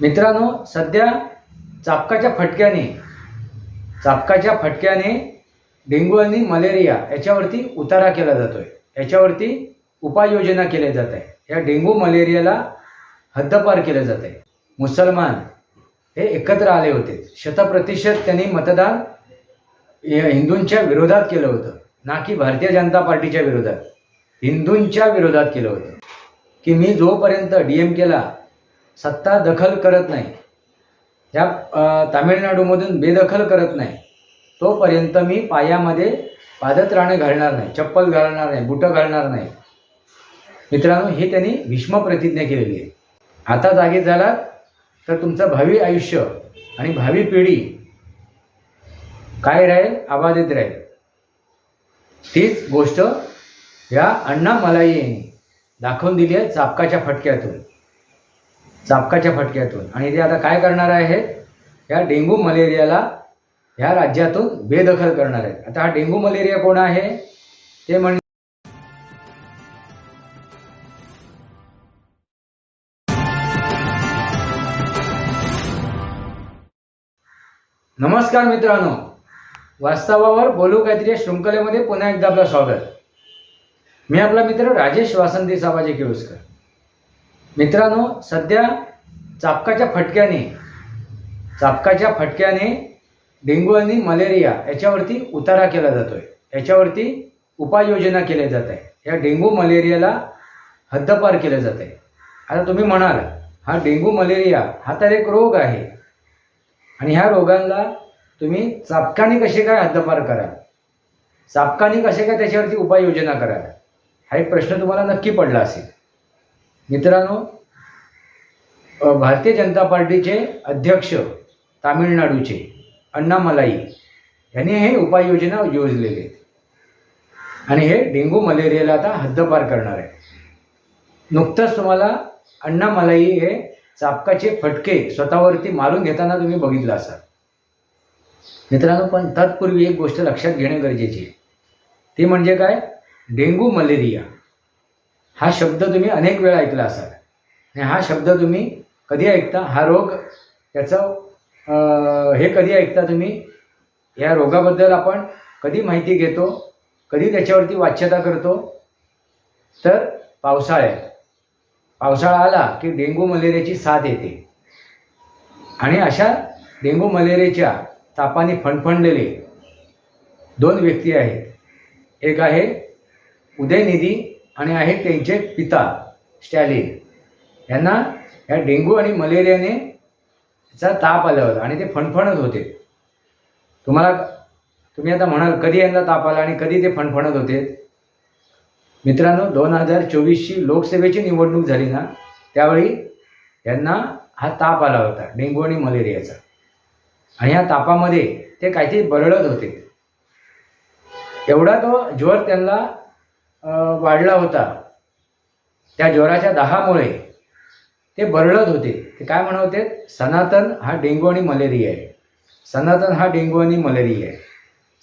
मित्रांनो सध्या चापकाच्या फटक्याने चापकाच्या फटक्याने डेंग्यू आणि मलेरिया याच्यावरती उतारा केला जातोय. याच्यावरती उपाययोजना केल्या जात आहे. या डेंग्यू मलेरियाला हद्दपार केलं जात आहे. मुसलमान हे एकत्र आले होते. शतप्रतिशत त्यांनी मतदान हिंदूंच्या विरोधात केलं होतं. ना की भारतीय जनता पार्टीच्या विरोधात. हिंदूंच्या विरोधात केलं होतं. की मी जोपर्यंत डी एम केला सत्ता दखल करत नाही. या तामिळनाडूमधून बेदखल करत नाही. तोपर्यंत मी पायामध्ये पादत्राणे घालणार नाही चप्पल घालणार नाही बुटं घालणार नाही. मित्रांनो हे त्यांनी भीष्म प्रतिज्ञा केलेली आहे. आता जागे झाला तर तुमचं भावी आयुष्य आणि भावी पिढी काय राहील? आबाधित राहील. तीच गोष्ट या अण्णा मलाई यांनी दाखवून दिली आहे चापकाच्या फटक्यातून. चापकाच्या फटक्यातून. आणि ते आता काय करणार आहेत या डेंग्यू मलेरियाला ह्या राज्यातून बेदखल करणार आहेत. आता हा डेंग्यू मलेरिया कोण आहे? ते म्हणजे नमस्कार मित्रांनो. वास्तवावर बोलू काहीतरी या शृंखलेमध्ये पुन्हा एकदा आपलं स्वागत. मी आपला मित्र राजेश वासंती साबाजी केळुसकर मित्रांनो सध्या चापकाच्या फटक्याने चापकाच्या फटक्याने डेंग्यू आणि मलेरिया याच्यावरती उतारा केला जातोय. याच्यावरती उपाययोजना केल्या जात आहे. या डेंग्यू मलेरियाला हद्दपार केलं जात आहे. आता तुम्ही म्हणाल हा डेंग्यू मलेरिया हा तर एक रोग आहे. आणि ह्या रोगांना तुम्ही चापकाने कसे काय हद्दपार कराल? चापकाने कसे काय त्याच्यावरती उपाययोजना कराल? हा एक प्रश्न तुम्हाला नक्की पडला असेल. मित्रांनो भारतीय जनता पार्टीचे अध्यक्ष तामिळनाडूचे अण्णामलाई यांनी हे उपाययोजना योजलेले आहेत. आणि हे डेंगू मलेरियाला आता हद्दपार करणार आहे नुकतंच तुम्हाला अण्णामलाई हे चापकाचे फटके स्वतःवरती मारून घेताना तुम्ही बघितलं असाल. मित्रांनो पण तत्पूर्वी एक गोष्ट लक्षात घेणे गरजेची आहे. ती म्हणजे काय? Dengue malaria. हा शब्द तुम्ही अनेक वेळा ऐकला असाल. आणि हा शब्द तुम्ही कधी ऐकता? हा रोग त्याचं हे कधी ऐकता तुम्ही? या रोगाबद्दल आपण कधी माहिती घेतो? कधी त्याच्यावरती वाच्यता करतो? तर पावसाळ्यात. पावसाळा आला की डेंग्यू मलेरियाची साथ येते. आणि अशा डेंग्यू मलेरियाच्या तापाने फणफणलेले दोन व्यक्ती आहेत. एक आहे उदयनिधी आणि आहे त्यांचे पिता स्टॅलिन. यांना या डेंग्यू आणि मलेरियाने चा ताप आला होता आणि ते फणफणत होते. तुम्हाला तुम्ही आता म्हणाल कधी यांना ताप आला आणि कधी ते फणफणत होते? मित्रांनो दोन हजार चोवीसची लोकसभेची निवडणूक झाली ना त्यावेळी यांना हा ताप आला होता डेंग्यू आणि मलेरियाचा. आणि ह्या तापामध्ये ते काहीतरी बरळत होते. एवढा तो ज्वर त्यांना वाढला होता. त्या ज्वराच्या दाहामुळे ते बरळत होते. ते काय म्हणत होते सनातन हा डेंग्यू आणि मलेरिया आहे. सनातन हा डेंग्यू आणि मलेरिया आहे.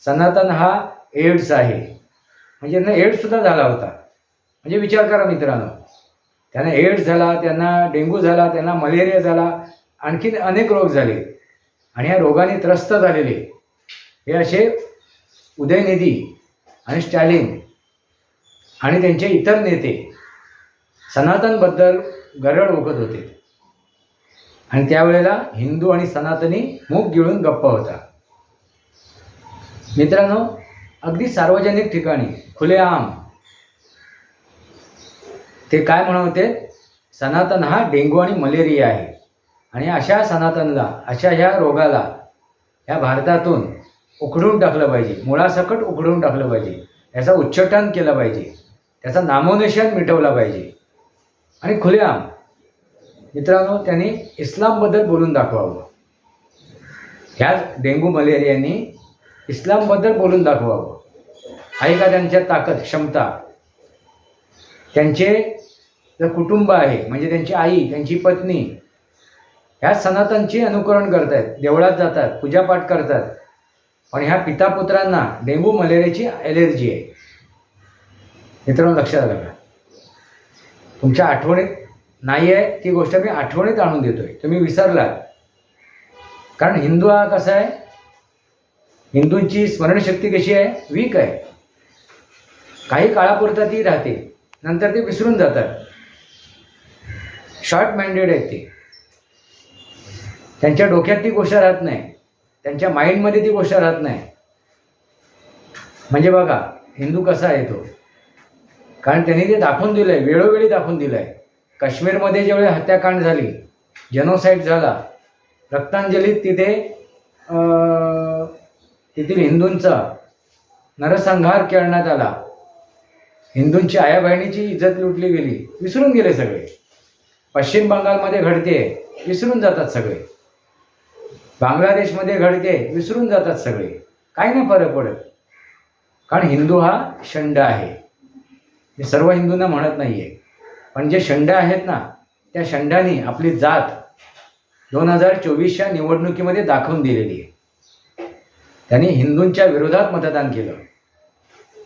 सनातन हा एड्स आहे. म्हणजे त्यांना एड्ससुद्धा झाला होता. म्हणजे विचार करा मित्रांनो. त्यांना एड्स झाला त्यांना डेंग्यू झाला त्यांना मलेरिया झाला आणखीन अनेक रोग झाले. आणि या रोगाने त्रस्त झालेले. हे असे उदयनिधी आणि स्टॅलिन आणि त्यांचे इतर नेते सनातनबद्दल गरड ओकत होते. आणि त्यावेळेला हिंदू आणि सनातनी मूग गिळून गप्प होता. मित्रांनो अगदी सार्वजनिक ठिकाणी खुलेआम ते काय म्हणत होते? सनातन हा डेंग्यू आणि मलेरिया आहे. आणि अशा सनातनला अशा ह्या रोगाला या भारतातून उखडून टाकलं पाहिजे. मुळासकट उखडून टाकलं पाहिजे. याचं उच्चाटन केलं पाहिजे. त्याचा नामोनिशान मिटवलं पाहिजे. आणि खुलेआम मित्रांनो त्यांनी इस्लामबद्दल बोलून दाखवावं. ह्याच डेंग्यू मलेरियानी इस्लामबद्दल बोलून दाखवावं. आहे का त्यांच्या ताकद क्षमता? त्यांचे जे कुटुंब आहे म्हणजे त्यांची आई त्यांची पत्नी ह्या सनातनचे अनुकरण करतायत देवळात जातात पूजापाठ करतात. पण ह्या पिता पुत्रांना डेंग्यू मलेरियाची ॲलर्जी आहे. मित्रांनो लक्षात आलं का? तुमच्या आठवणीत नाही आहे ती गोष्ट मी आठवणीत आणून देतोय. तुम्ही विसरलात. कारण हिंदू हा कसा आहे? हिंदूंची स्मरणशक्ती कशी आहे? वीक आहे. काही काळापुरता ती राहते. नंतर ते विसरून जातात. शॉर्ट माइंडेड आहेत ते. त्यांच्या डोक्यात ती गोष्ट राहत नाही. त्यांच्या माइंडमध्ये ती गोष्ट राहत नाही. म्हणजे बघा हिंदू कसा आहे तो? कारण त्यांनी ते दाखवून दिलं आहे वेळोवेळी दाखवून दिलं आहे काश्मीरमध्ये ज्यावेळी हत्याकांड झाली जनोसाईड झाला रक्तांजलीत तिथे तेथील हिंदूंचा नरसंहार करण्यात आला. हिंदूंची आया बहिणीची इज्जत लुटली गेली विसरून गेले सगळे. पश्चिम बंगालमध्ये घडते विसरून जातात सगळे. बांगलादेशमध्ये घडते विसरून जातात सगळे. काही नाही फरक पडत. कारण हिंदू हा शंड आहे. हे सर्व हिंदूंना म्हणत नाही आहे पण जे शंड आहेत ना त्या शंडानी आपली जात दोन हजार चोवीसच्या निवडणुकीमध्ये दाखवून दिलेली आहे. त्यांनी हिंदूंच्या विरोधात मतदान केलं.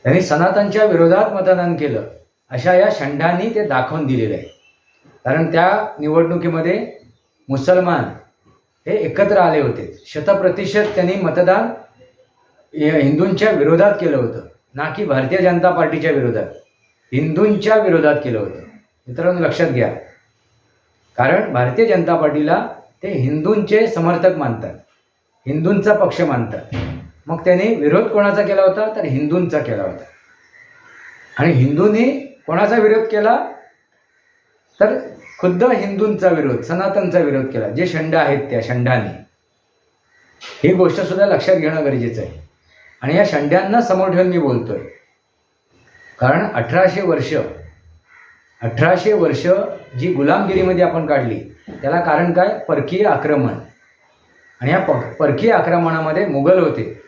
त्यांनी सनातनच्या विरोधात मतदान केलं. अशा या षंडांनी ते दाखवून दिलेलं आहे. कारण त्या निवडणुकीमध्ये मुसलमान हे एकत्र आले होते. शतप्रतिशत त्यांनी मतदान हिंदूंच्या विरोधात केलं होतं. ना की भारतीय जनता पार्टीच्या विरोधात. हिंदूंच्या विरोधात केलं होतं. मित्रांनो लक्षात घ्या. कारण भारतीय जनता पार्टीला ते हिंदूंचे समर्थक मानतात. हिंदूंचा पक्ष मानतात. मग त्यांनी विरोध कोणाचा केला होता? तर हिंदूंचा केला होता. आणि हिंदूंनी कोणाचा विरोध केला? तर खुद्द हिंदूंचा विरोध सनातनचा विरोध केला. जे शंड आहेत त्या षंडाने. ही गोष्ट सुद्धा लक्षात घेणं गरजेचं आहे. आणि या शंड्यांना समोर ठेवून मी बोलतोय. कारण अठराशे वर्ष अठराशे वर्ष जी गुलामगिरीमध्ये आपण काढली त्याला कारण काय? परकीय आक्रमण. आणि या प परकीय आक्रमणामध्ये मुघल होते.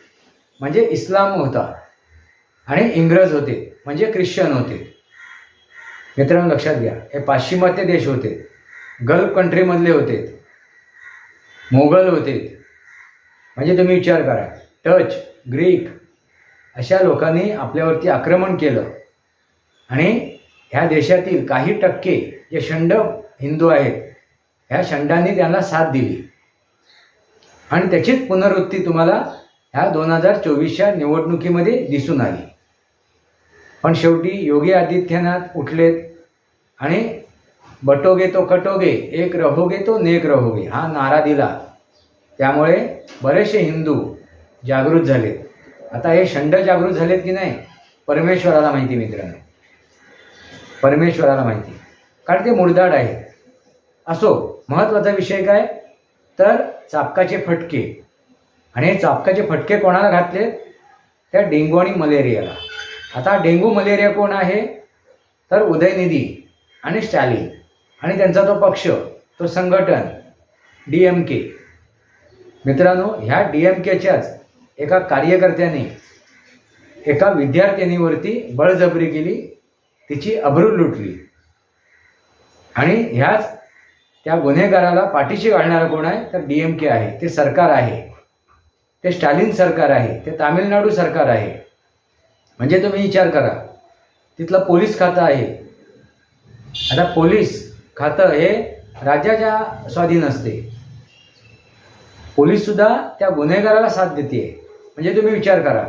म्हणजे इस्लाम होता. आणि इंग्रज होते. म्हणजे ख्रिश्चन होते. मित्रांनो लक्षात घ्या. हे पाश्चिमात्य देश होते. गल्फ कंट्रीमधले होते. मोगल होते. म्हणजे तुम्ही विचार करा. टच ग्रीक अशा लोकांनी आपल्यावरती आक्रमण केलं. आणि ह्या देशातील काही टक्के जे षंड हिंदू आहेत ह्या षंडांनी त्यांना साथ दिली. आणि त्याचीच पुनरवृत्ती तुम्हाला ह्या दोन हजार चोवीसच्या निवडणुकीमध्ये दिसून आली. पण शेवटी योगी आदित्यनाथ उठलेत आणि बटोगे तो कटोगे एक रहोगे तो नेक रहोगे हा नारा दिला. त्यामुळे बरेचसे हिंदू जागृत झालेत. आता हे षंड जागृत झालेत की नाही परमेश्वराला माहिती मित्रांनो. परमेश्वराला माहिती. कारण ते मुळदाड आहे असो महत्त्वाचा विषय काय? तर चापकाचे फटके. आणि हे चापकाचे फटके कोणाला घातले? त्या डेंगू आणि मलेरियाला. आता डेंगू मलेरिया कोण आहे? तर उदयनिधी आणि स्टॅलिन. आणि त्यांचा तो पक्ष तो संघटन डी एम के. मित्रांनो ह्या डी एम केच्याच एका कार्यकर्त्याने एका विद्यार्थिनीवरती बळजबरी केली. तिची अब्रू लुटली. आणि ह्याच त्या गुन्हेगाराला पाठीशी घालणारा कोण आहे? तर डी एम के आहे. ते सरकार आहे. ते स्टालिन सरकार आहे. ते तामिळनाडू सरकार आहे. म्हणजे तुम्ही विचार करा. तिथलं पोलीस खातं आहे. आता पोलीस खातं हे राज्याच्या स्वाधीन असते. पोलीससुद्धा त्या गुन्हेगाराला साथ देते म्हणजे तुम्ही विचार करा.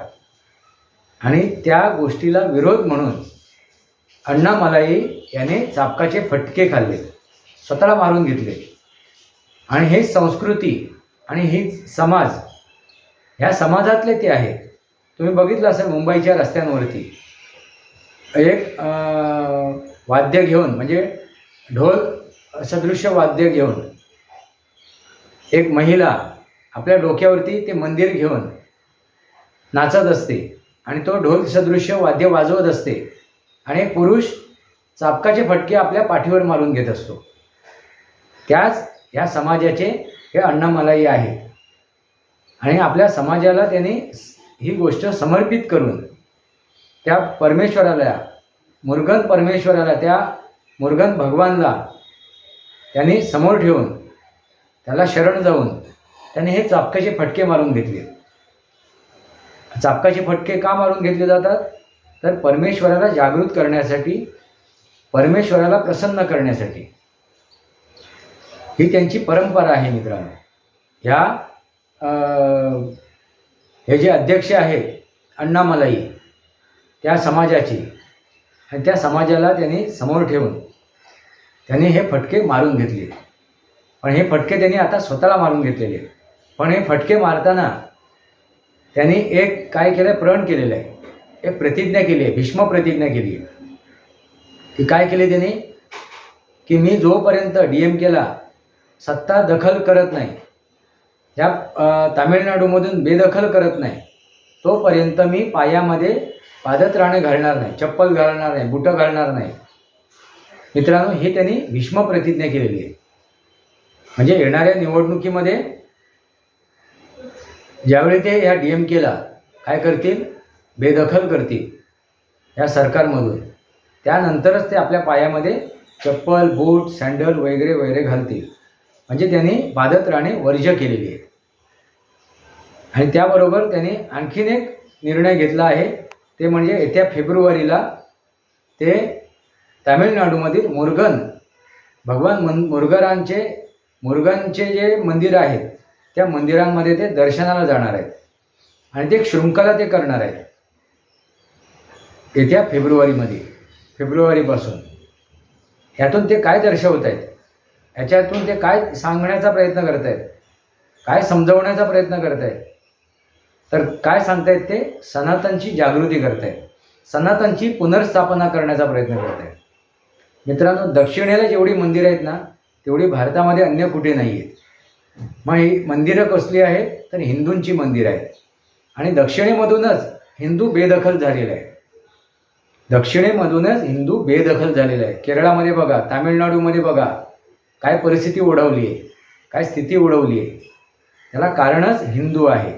आणि त्या गोष्टीला विरोध म्हणून अण्णा मलाई याने चापकाचे फटके खाल्ले. स्वतःला मारून घेतले. आणि हे संस्कृती आणि ही समाज ह्या समाजातले ते आहेत. तुम्ही बघितलं असेल मुंबईच्या रस्त्यांवरती. एक वाद्य घेऊन म्हणजे ढोल सदृश्य वाद्य घेऊन एक महिला आपल्या डोक्यावरती ते मंदिर घेऊन नाचत असते आणि तो ढोल सदृश्य वाद्य वाजवत असते. आणि एक पुरुष चापकाचे फटके आपल्या पाठीवर मारून घेत असतो. त्याच ह्या समाजाचे हे अण्णामलाई आहे. आणि आपल्या समाजाला त्यांनी ही गोष्ट समर्पित करून त्या परमेश्वराला मुरगन परमेश्वराला त्या मुरगन भगवानला त्यांनी समोर ठेवून त्याला शरण जाऊन त्यांनी हे चापकाचे फटके मारून घेतले. चापकाचे फटके का मारून घेतले जातात? तर परमेश्वराला जागृत करण्यासाठी परमेश्वराला प्रसन्न करण्यासाठी. ही त्यांची परंपरा आहे मित्रांनो. ह्या हे जे अध्यक्ष आहेत अण्णामलाई त्या समाजाची आणि त्या समाजाला त्यांनी समोर ठेवून त्यांनी हे फटके मारून घेतले. पण हे फटके त्यांनी आता स्वतःला मारून घेतलेले. पण हे फटके मारताना त्यांनी एक काय केलं प्रण केलेलं आहे. एक प्रतिज्ञा केली आहे भीष्म प्रतिज्ञा केली आहे. ती काय केली त्यांनी? की मी जोपर्यंत डी एम केला सत्ता दखल करत नाही या तामिळनाडूमधून बेदखल करत नाही तोपर्यंत मी पायामध्ये पादत्राणे घालणार नाही चप्पल घालणार नाही बुटं घालणार नाही. मित्रांनो हे त्यांनी भीष्म प्रतिज्ञा केलेली आहे. म्हणजे येणाऱ्या निवडणुकीमध्ये ज्यावेळी ते ह्या डी एम केला काय करतील? बेदखल करतील या सरकारमधून. त्यानंतरच ते आपल्या पायामध्ये चप्पल बूट सँडल वगैरे वगैरे घालतील. म्हणजे त्यांनी पादत्राणे वर्ज केलेली आहे आणि त्याबरोबर त्यांनी आणखीन एक निर्णय घेतला आहे. ते म्हणजे येत्या फेब्रुवारीला ते तामिळनाडूमधील मुरगन भगवान मन मुरगरांचे मुरगनचे जे मंदिर आहेत त्या मंदिरांमध्ये ते दर्शनाला जाणार आहेत. आणि ते शृंखला ते करणार आहेत. येत्या फेब्रुवारीमध्ये. फेब्रुवारीपासून. ह्यातून ते काय दर्शवत आहेत ह्याच्यातून ते काय सांगण्याचा प्रयत्न करत आहेत काय समजवण्याचा प्रयत्न करत आहेत तर काय सांगतायत ते? सनातनची जागृती करतायत. सनातनची पुनर्स्थापना करण्याचा प्रयत्न करत आहेत मित्रांनो दक्षिणेला जेवढी मंदिरं आहेत ना तेवढी भारतामध्ये अन्य कुठे नाही आहेत मग ही मंदिरं कसली आहेत? तर हिंदूंची मंदिरं आहेत. आणि दक्षिणेमधूनच हिंदू बेदखल झालेला आहे दक्षिणेमधूनच हिंदू बेदखल झालेला आहे केरळामध्ये बघा तामिळनाडूमध्ये बघा काय परिस्थिती ओढवली आहे काय स्थिती ओढवली आहे. त्याला कारणच हिंदू आहे.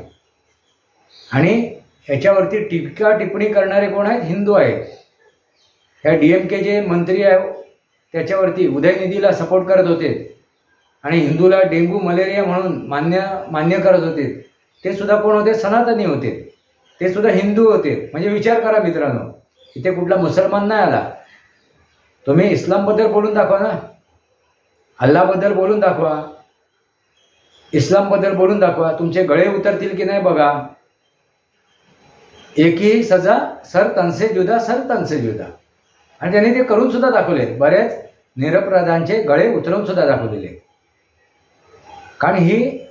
आणि ह्याच्यावरती टीका टिप्पणी करणारे कोण आहेत? हिंदू आहेत. ह्या डी एम के जे मंत्री आहे त्याच्यावरती उदयनिधीला सपोर्ट करत होते. आणि हिंदूला डेंग्यू मलेरिया म्हणून मान्य मान्य करत होते. ते सुद्धा कोण होते? सनातनी होते. ते सुद्धा हिंदू होते. म्हणजे विचार करा मित्रांनो. इथे कुठला मुसलमान नाही आला. तुम्ही इस्लामबद्दल बोलून दाखवा ना. अल्लाबद्दल बोलून दाखवा. इस्लामबद्दल बोलून दाखवा. तुमचे गळे उतरतील की नाही बघा. एकही सजा सर तनसे जुदा सर तनसे जुदा. आणि त्यांनी ते करून सुद्धा दाखवले बरेच निरपराधांचे गळे उतरवून सुद्धा दाखवलेले कारण ही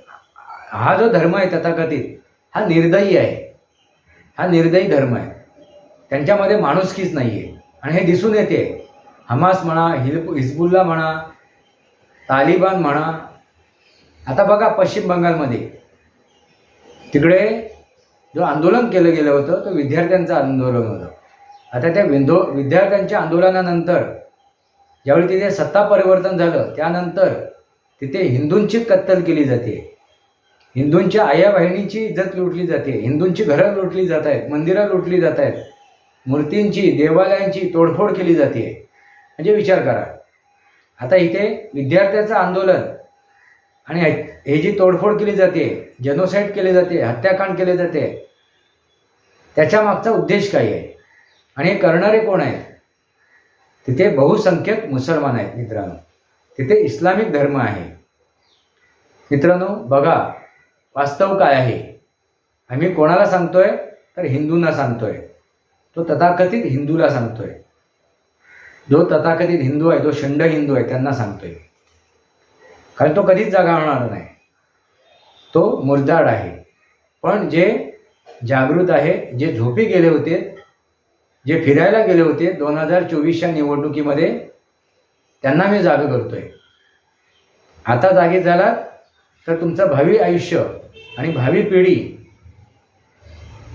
हा जो धर्म आहे तथाकथित हा निर्दयी आहे. हा निर्दयी धर्म आहे. त्यांच्यामध्ये माणुसकीच नाही आहे आणि हे दिसून येते. हमास म्हणा हिज हिजबुल्ला म्हणा तालिबान म्हणा. आता बघा पश्चिम बंगालमध्ये. तिकडे जो आंदोलन केलं गेलं होतं तो विद्यार्थ्यांचं आंदोलन होतं. आता त्या विंदो विद्यार्थ्यांच्या आंदोलनानंतर ज्यावेळी तिथे सत्ता परिवर्तन झालं त्यानंतर तिथे हिंदूंची कत्तल केली जाते. हिंदूंच्या आया बहिणीची इज्जत लुटली जाते. हिंदूंची घरं लुटली जात आहेत मंदिरं लुटली जात आहेत. मूर्तींची देवालयांची तोडफोड केली जाते. म्हणजे विचार करा. आता इथे विद्यार्थ्याचं आंदोलन आणि हे- जी तोडफोड केली जाते जनोसाईड केले जाते हत्याकांड केले जाते त्याच्या मागचा उद्देश काय आहे? आणि हे करणारे कोण आहेत? तिथे बहुसंख्यक मुसलमान आहेत मित्रांनो. तिथे इस्लामिक धर्म आहे. मित्रांनो बघा वास्तव काय आहे? आम्ही कोणाला सांगतोय? तर हिंदूंना सांगतोय. तो तथाकथित हिंदूला सांगतोय. जो तथाकथित हिंदू आहे जो शंड हिंदू आहे त्यांना सांगतोय. कारण तो कधीच जागा होणार नाही. तो मुरदाड आहे. पण जे जागृत आहे जे झोपी गेले होते जे फिरायला गेले होते दोन हजार चोवीसच्या निवडणुकीमध्ये त्यांना मी जागा करतोय. आता जागे झालात तर तुमचं भावी आयुष्य आणि भावी पिढी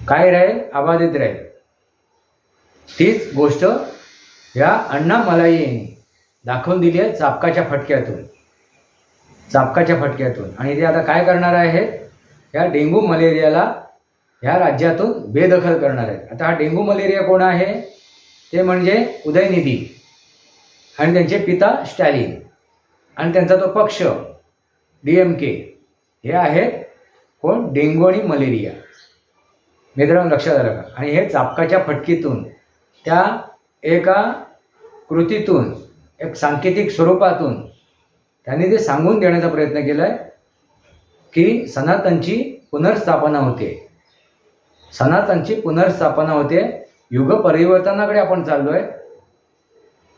काय राहील? अबाधित राहील. तीच गोष्ट या अण्णा मलाईने दाखवून दिली आहे चापकाच्या फटक्यातून. चापकाच्या फटक्यातून. आणि ते आता काय करणार आहेत? या डेंगू मलेरियाला ह्या राज्यातून बेदखल करणार आहेत. आता हा डेंगू मलेरिया कोण आहे? ते म्हणजे उदयनिधी. आणि त्यांचे पिता स्टॅलिन. आणि त्यांचा तो पक्ष डी एम के. हे आहेत कोण? डेंगू आणि मलेरिया. मित्रांनो लक्षात आलं का आणि हे चापकाच्या फटकीतून त्या एका कृतीतून एक सांकेतिक स्वरूपातून त्यांनी ते सांगून देण्याचा प्रयत्न केला आहे की सनातनची पुनर्स्थापना होते. सनातनची पुनर्स्थापना होते. युग परिवर्तनाकडे आपण चाललो आहे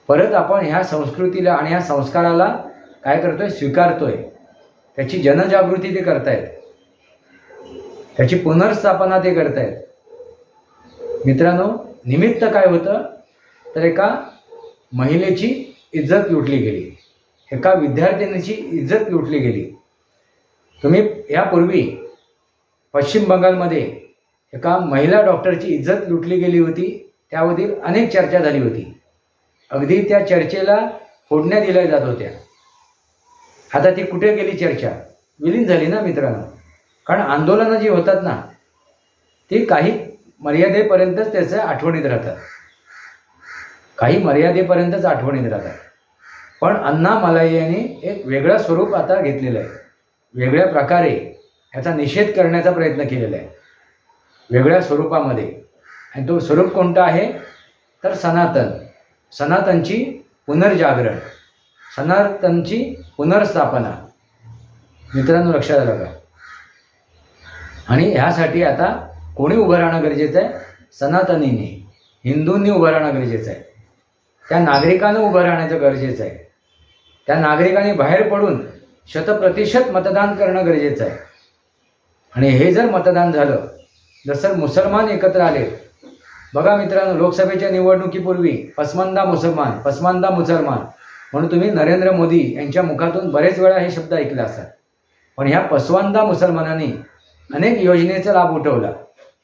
परत आपण ह्या संस्कृतीला आणि ह्या संस्काराला काय करतो आहे स्वीकारतो आहे त्याची जनजागृती ते करतायत. त्याची पुनर्स्थापना ते करतायत. मित्रांनो निमित्त काय होतं? तर एका महिलेची इज्जत लुटली गेली. एका विद्यार्थिनीची इज्जत लुटली गेली. तुम्ही यापूर्वी पश्चिम बंगालमध्ये एका महिला डॉक्टरची इज्जत लुटली गेली होती. त्यावरील अनेक चर्चा झाली होती. अगदी त्या चर्चेला फोडण्या दिल्या जात होत्या. आता ती कुठे गेली चर्चा? विलीन झाली ना मित्रांनो. कारण आंदोलनं जी होतात ना ती काही मर्यादेपर्यंतच त्याचं आठवणीत राहतात काही मर्यादेपर्यंतच आठवणीत राहतात. पण अण्णा मलाई यांनी एक वेगळं स्वरूप आता घेतलेलं आहे वेगळ्या प्रकारे ह्याचा निषेध करण्याचा प्रयत्न केलेला आहे वेगळ्या स्वरूपामध्ये. आणि तो स्वरूप कोणता आहे? तर सनातन. सनातनची पुनर्जागरण. सनातनची पुनर्स्थापना. मित्रांनो लक्षात आलं का आणि ह्यासाठी आता कोणी उभं राहणं गरजेचं आहे? सनातनीने. हिंदूंनी उभं राहणं गरजेचं आहे. त्या नागरिकानं उभं राहण्याचं गरजेचं आहे. त्या नागरिकांनी बाहेर पडून शतप्रतिशत मतदान करणं गरजेचं आहे. आणि हे जर मतदान झालं जसं मुसलमान एकत्र आले बघा मित्रांनो लोकसभेच्या निवडणुकीपूर्वी पसमंदा मुसलमान पसमंदा मुसलमान म्हणून तुम्ही नरेंद्र मोदी यांच्या मुखातून बरेच वेळा हे शब्द ऐकले असतात पण ह्या पसवंदा मुसलमानांनी अनेक योजनेचा लाभ उठवला.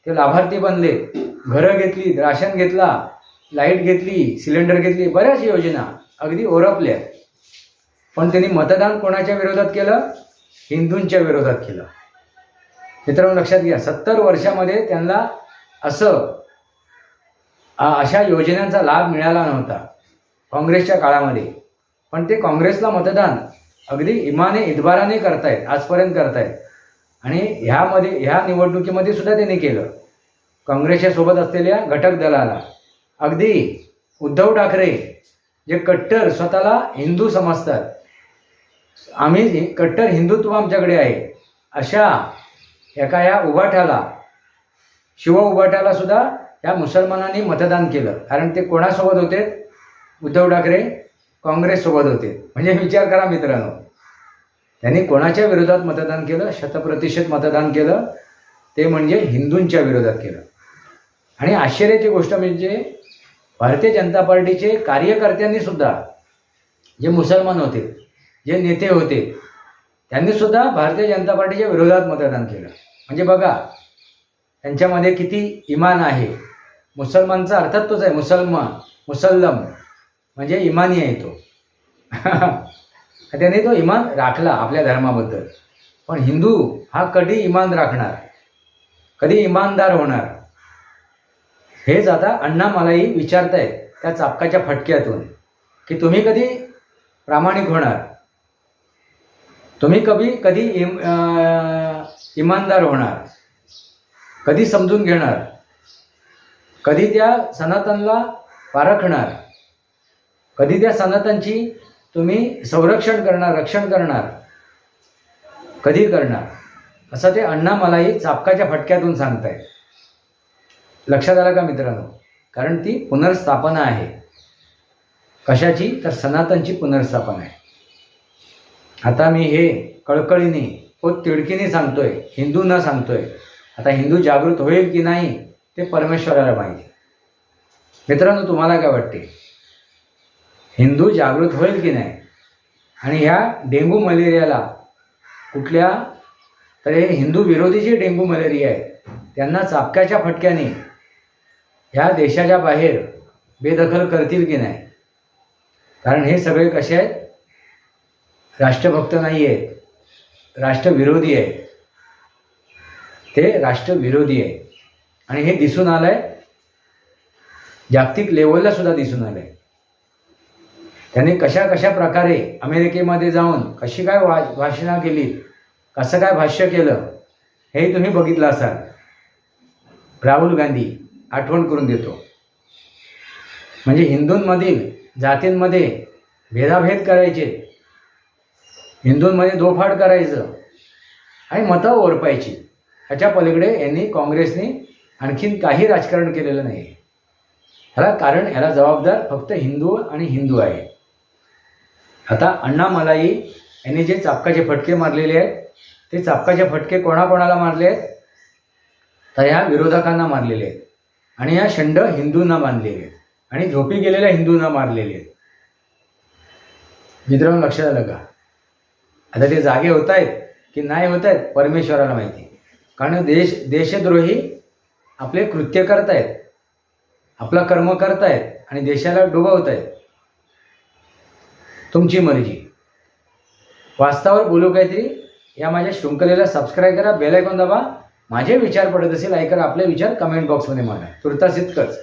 ते लाभार्थी बनले. घरं घेतली राशन घेतला लाइट घेतली सिलेंडर घेतली बऱ्याच योजना अगदी ओरपल्या. पण त्यांनी मतदान कोणाच्या विरोधात केलं? हिंदूंच्या विरोधात केलं. मित्रांनो लक्षात घ्या सत्तर वर्षामध्ये त्यांना असं अशा योजनांचा लाभ मिळाला नव्हता काँग्रेसच्या काळामध्ये. पण ते काँग्रेसला मतदान अगदी इमाने इतबाराने करतायत आजपर्यंत करतायत. आणि ह्यामध्ये ह्या निवडणुकीमध्ये सुद्धा त्यांनी केलं. काँग्रेसच्या सोबत असलेल्या घटक दलाला. अगदी उद्धव ठाकरे जे कट्टर स्वतःला हिंदू समजतात. आम्ही कट्टर हिंदुत्व आमच्याकडे आहे. अशा एका या उभाठाला शिव उभाठाला सुद्धा या मुसलमानांनी मतदान केलं. कारण ते कोणासोबत होते? उद्धव ठाकरे काँग्रेससोबत होते. म्हणजे विचार करा मित्रांनो. त्यांनी कोणाच्या विरोधात मतदान केलं? शतप्रतिशत मतदान केलं. ते म्हणजे हिंदूंच्या विरोधात केलं. आणि आश्चर्याची गोष्ट म्हणजे भारतीय जनता पार्टीचे कार्यकर्त्यांनी सुद्धा जे मुसलमान होते जे नेते होते त्यांनी सुद्धा भारतीय जनता पार्टीच्या विरोधात मतदान केलं. म्हणजे बघा त्यांच्यामध्ये किती इमान आहे. मुसलमानचा अर्थात तोच आहे. मुसलमान मुसल्लम म्हणजे इमानी आहे तो. त्याने तो इमान राखला आपल्या धर्माबद्दल. पण हिंदू हा कधी इमान राखणार? कधी इमानदार होणार? हेच आता अण्णा मलाही विचारतायत त्या चापकाच्या फटक्यातून की तुम्ही कधी प्रामाणिक होणार? तुम्ही कधी कधी इम इमानदार होणार? कधी समजून घेणार? कधी त्या सनातनला पारखणार? कधी त्या सनातनची तुम्ही संरक्षण करणार रक्षण करणार कधी करणार? असं ते अण्णा मलाही चापकाच्या फटक्यातून सांगतायत. लक्षात आलं का मित्रांनो? कारण ती पुनर्स्थापना आहे. कशाची? तर सनातनची पुनर्स्थापना आहे. आता मी हे कळकळीने व तिडकीने सांगतोय हिंदूंना सांगतोय. आता हिंदू जागृत होईल की नाही ते परमेश्वराला माहिती. मित्रांनो तुम्हाला काय वाटते? हिंदू जागृत होईल की नाही? आणि ह्या डेंगू मलेरियाला कुठल्या तर हे हिंदू विरोधी जे डेंगू मलेरिया आहे त्यांना चापक्याच्या फटक्याने ह्या देशाच्या बाहेर बेदखल करतील की नाही? कारण हे सगळे कसे आहेत? राष्ट्रभक्त नाही आहेत राष्ट्रविरोधी आहेत. ते राष्ट्रविरोधी आहे आणि हे दिसून आलं आहे जागतिक लेवलला सुद्धा दिसून आलं आहे त्याने कशा कशा प्रकारे अमेरिकेमध्ये जाऊन कशी काय वा भाषणं केली कसं काय भाष्य केलं हे तुम्ही बघितलं असाल. राहुल गांधी आठवण करून देतो. म्हणजे हिंदूंमधील जातींमध्ये भेदाभेद करायचे हिंदूंमध्ये दोफाड करायचं आणि मतं ओरपायची. ह्याच्या पलीकडे यांनी काँग्रेसने आणखीन काही राजकारण केलेलं नाही. ह्याला कारण ह्याला जबाबदार फक्त हिंदू आणि हिंदू आहे आता अण्णा मलाई यांनी जे चापकाचे फटके मारलेले आहेत ते चापकाचे फटके कोणाकोणाला मारले आहेत? तर ह्या विरोधकांना मारलेले आहेत. आणि ह्या शंड हिंदूंना बांधलेले आहेत. आणि झोपी गेलेल्या हिंदूंना मारलेले आहेत. मित्रांनो लक्षात आलं का? आता ते जागे होत आहेत की नाही होत आहेत परमेश्वराला माहिती. कारण देश देशद्रोही आपले कृत्य करतायत. आपलं कर्म करतायत आणि देशाला डुबवत आहेत तुमची मर्जी. वास्तवावर बोलू काहीतरी? या माझ्या शृंखलेला सबस्क्राईब करा बेल आयकॉन दाबा. माझे विचार पडत असेल ऐका आपले विचार कमेंट बॉक्समध्ये मांडा. तुर्तास इतकंच.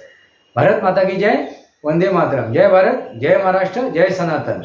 भारत माता की जय वंदे मातरम. जय भारत जय महाराष्ट्र जय सनातन.